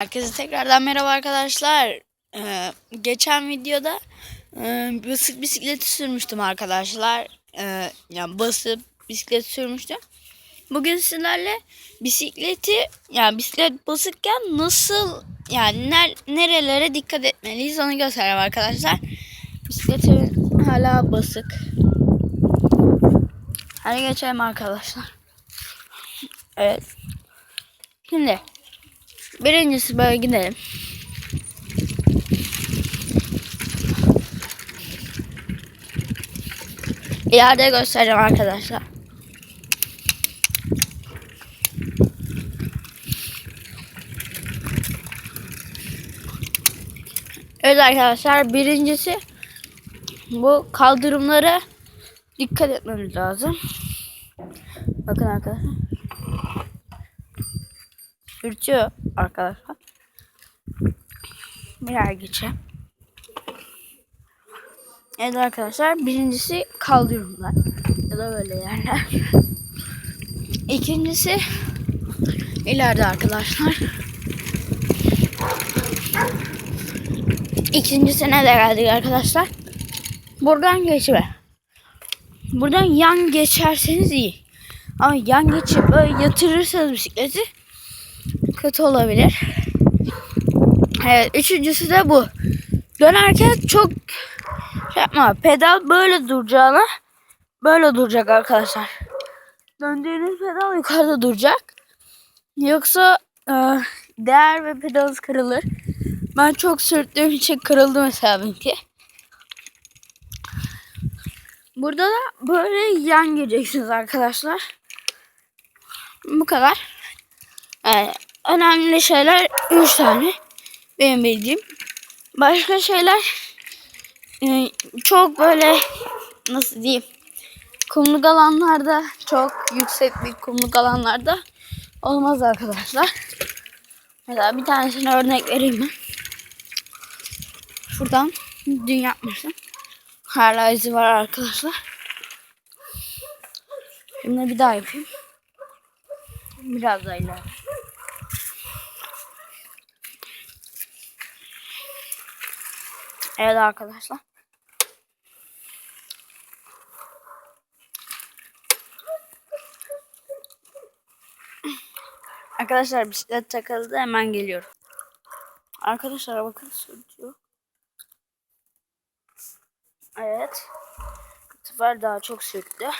Herkese tekrardan merhaba arkadaşlar. Ee, geçen videoda e, basık bisikleti sürmüştüm arkadaşlar. Ee, yani basıp bisiklet sürmüştüm. Bugün sizlerle bisikleti yani bisiklet basıkken nasıl yani ner, nerelere dikkat etmeliyiz onu göstereyim arkadaşlar. Bisikletim hala basık. Hadi geçelim arkadaşlar. Evet. Şimdi Birincisi böyle gidelim. İleride göstereceğim arkadaşlar. Evet arkadaşlar birincisi bu kaldırımlara dikkat etmemiz lazım. Bakın arkadaşlar. Sürtüyor arkadaşlar. Birer geçe. Evet arkadaşlar birincisi kaldırımlar ya da böyle yerler. İkincisi ileride arkadaşlar. İkincisine de geldik arkadaşlar. Buradan geçme. Buradan yan geçerseniz iyi. Ama yan geçip böyle yatırırsanız bisikleti kötü olabilir. Evet, üçüncüsü de bu. Dönerken çok şey yapma. Pedal böyle duracağına böyle duracak arkadaşlar. Döndüğünüz pedal yukarıda duracak. Yoksa e, değer ve pedal kırılır. Ben çok sürttüğüm için kırıldı mesela benimki. Burada da böyle yan gireceksiniz arkadaşlar. Bu kadar. Evet, önemli şeyler 3 tane benim bildiğim. Başka şeyler e, çok böyle nasıl diyeyim kumluk alanlarda çok yüksek bir kumluk alanlarda olmaz arkadaşlar. Mesela bir tanesine örnek vereyim mi? Şuradan dün yapmıştım. Hala izi var arkadaşlar. Şimdi bir daha yapayım. Biraz daha ileride. Evet arkadaşlar. Arkadaşlar bisiklet takıldı hemen geliyorum. Arkadaşlar bakın sürtüyor. Evet. Bu daha çok sürttü.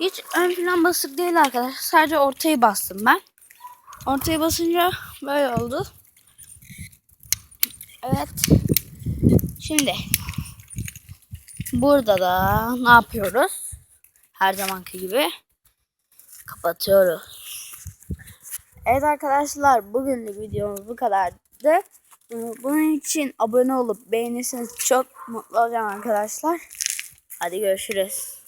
Hiç ön plan basık değil arkadaşlar. Sadece ortayı bastım ben. Ortaya basınca böyle oldu. Evet. Şimdi burada da ne yapıyoruz? Her zamanki gibi kapatıyoruz. Evet arkadaşlar bugünlük videomuz bu kadardı. Bunun için abone olup beğenirseniz çok mutlu olacağım arkadaşlar. Hadi görüşürüz.